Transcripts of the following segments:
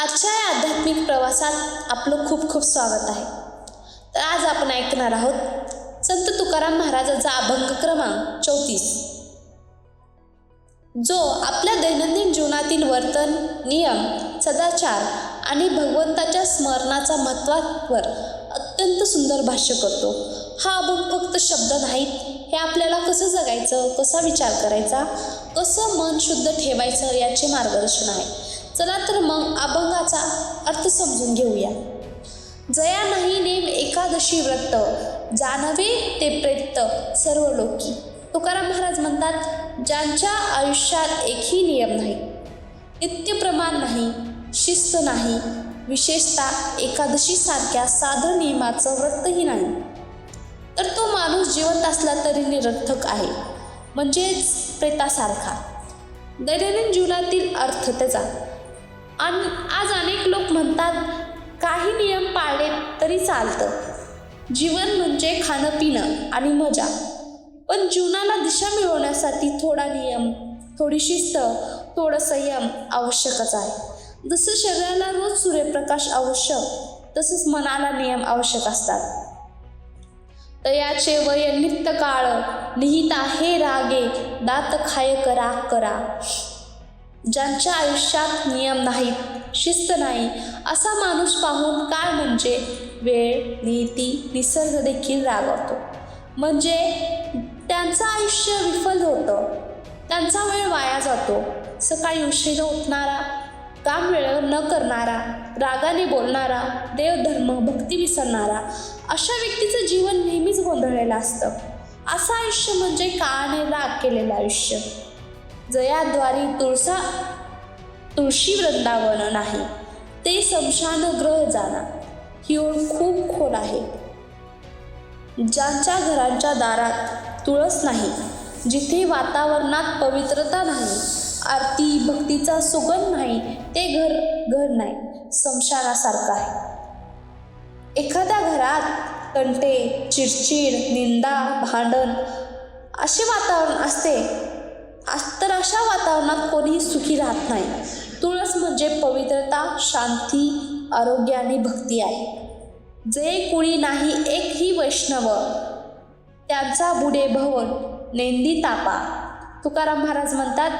आजच्या या आध्यात्मिक प्रवासात आपलं खूप खूप स्वागत आहे. तर आज आपण ऐकणार आहोत संत तुकाराम महाराजांचा अभंग क्रमांक चौतीस. जो आपल्या दैनंदिन जीवनातील वर्तन नियम सदाचार आणि भगवंताच्या स्मरणाचा महत्त्वावर अत्यंत सुंदर भाष्य करतो. हा अभंग फक्त शब्द नाहीत हे आपल्याला कसं जगायचं कसा विचार करायचा कसं मन शुद्ध ठेवायचं याचे मार्गदर्शन आहे. चला तर मग अभंगाचा अर्थ समजून घेऊया. जया नाही नेम एकादशी व्रत जानवे ते प्रेत सर्व लोकी तुकाराम महाराज म्हणतात ज्यांच्या आयुष्यात एकही नियम नाही नित्यप्रमाण नाही शिस्त नाही विशेषतः एकादशीसारख्या साधं नियमाचं व्रतही नाही. तर तो माणूस जिवंत असला तरी निरर्थक आहे म्हणजेच प्रेतासारखा. दैनंदिन जीवनातील अर्थ त्याचा. आणि आज अनेक लोक म्हणतात काही नियम पाळले तरी चालतं. जीवन म्हणजे खाणं पिणं आणि मजा. पण जीवनाला दिशा मिळवण्यासाठी थोडा नियम थोडी शिस्त थोडं संयम आवश्यकच आहे. जसं शरीराला रोज सूर्यप्रकाश आवश्यक तसंच मनाला नियम आवश्यक असतात. तयाचे वय नित्य काळ लिहिता हे रागे दात खाय करा करा. ज्यांच्या आयुष्यात नियम नाहीत शिस्त नाही असा माणूस पाहून काय म्हणजे वेळ नीती निसर्ग देखील रागवतो. म्हणजे त्यांचं आयुष्य विफल होतं त्यांचा वेळ वाया जातो. सकाळी उशीर उठणारा काम वेळेवर न करणारा रागाने बोलणारा देवधर्म भक्ती विसरणारा अशा व्यक्तीचं जीवन नेहमीच गोंधळलेलं असतं. असं आयुष्य म्हणजे काळाने राग केलेलं आयुष्य. जयाद्वारी तुळसा तुळशी वृंदावन नाही ते समशान ग्रह जाणार. ही ओळ खूप खोल आहे. ज्यांच्या घरांच्या दारात तुळस नाही जिथे वातावरणात पवित्रता नाही आरती भक्तीचा सुगंध नाही ते घर घर नाही समशानासारखं आहे. एखाद्या घरात तंटे चिडचिड निंदा भांडण असे वातावरण असते तर अशा वातावरणात कोणीही सुखी राहत नाही. तुळस म्हणजे पवित्रता शांती आरोग्य आणि भक्ती आहे. जे कुणी नाही एकही वैष्णव. त्यांचा बुडे भवन नेंदी तापा. तुकाराम महाराज म्हणतात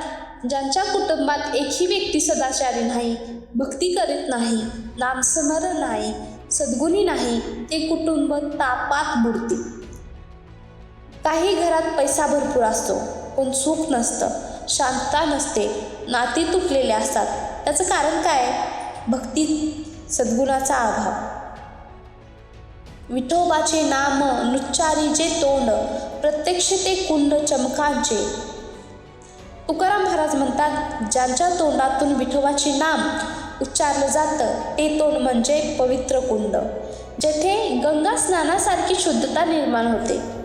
ज्यांच्या कुटुंबात एकही व्यक्ती सदाचारी नाही भक्ती करीत नाही नामस्मरण नाही सद्गुणी नाही ते कुटुंब तापात बुडते. काही घरात पैसा भरपूर असतो. पण सुख नसतं. शांतता नसते. नाती तुटलेले असतात. त्याचं कारण काय? भक्ती सद्गुणाचा अभाव. विठोबाचे नाम नुच्चारीचे तोंड प्रत्यक्ष ते कुंड चमकांचे. तुकाराम महाराज म्हणतात ज्यांच्या तोंडातून विठोबाचे नाम उच्चारलं जातं ते तोंड म्हणजे पवित्र कुंड जेथे गंगा स्नानासारखी शुद्धता निर्माण होते.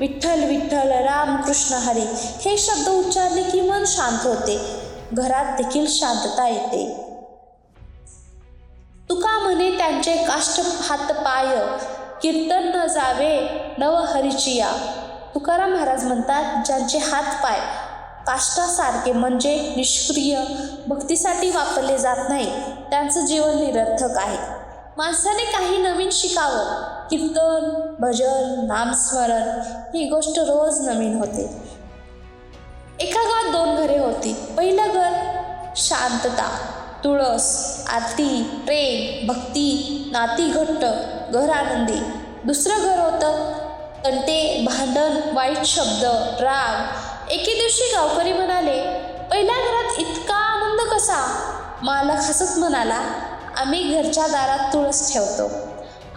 विठ्ठल विठ्ठल राम कृष्ण हरी हे शब्द उच्चारले की मन शांत होते. घरात देखील शांतता येते. तुका म्हणे त्यांचे काष्ट हात पाय कीर्तन न जावे नव हरिचिया तुकाराम महाराज म्हणतात ज्यांचे हात पाय काष्टासारखे म्हणजे निष्क्रिय भक्तीसाठी वापरले जात नाही. त्यांचं जीवन निरर्थक आहे. माणसाने काही नवीन शिकावं कीर्तन भजन नामस्मरण ही गोष्ट रोज नवीन होते. एका गावात दोन घरे होती. पहिलं घर शांतता तुळस आरती प्रेम भक्ती नाती घट्ट घर आनंदी दुसरं घर होतं तंटे भांडण वाईट शब्द राग. एके दिवशी गावकरी म्हणाले पहिल्या घरात इतका आनंद कसा? मालक हसत म्हणाला आम्ही घरच्या दारात तुळस ठेवतो.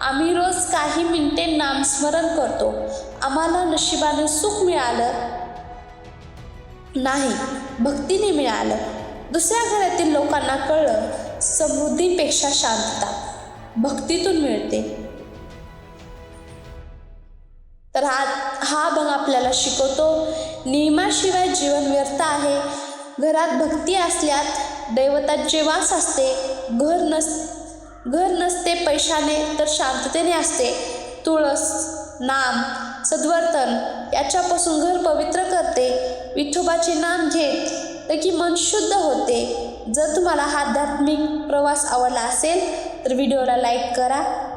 आम्ही रोज काही मिनिटे नामस्मरण करतो. आम्हाला नशिबाने सुख मिळालं नाही भक्तीने मिळालं. दुसऱ्या घरातील लोकांना कळलं समृद्धीपेक्षा शांतता भक्तीतून मिळते. तर हा हा भंग आपल्याला शिकवतो. नियमाशिवाय जीवन व्यर्थ आहे. घरात भक्ती असल्यात दैवताचे वास असते घर नस घर नसते पैशाने तर शांततेने असते. तुळस नाम सद्वर्तन याच्यापासून घर पवित्र करते. विठोबाचे नाम घेत तर की मन शुद्ध होते. जर तुम्हाला हा आध्यात्मिक प्रवास आवडला असेल तर व्हिडिओला लाईक करा.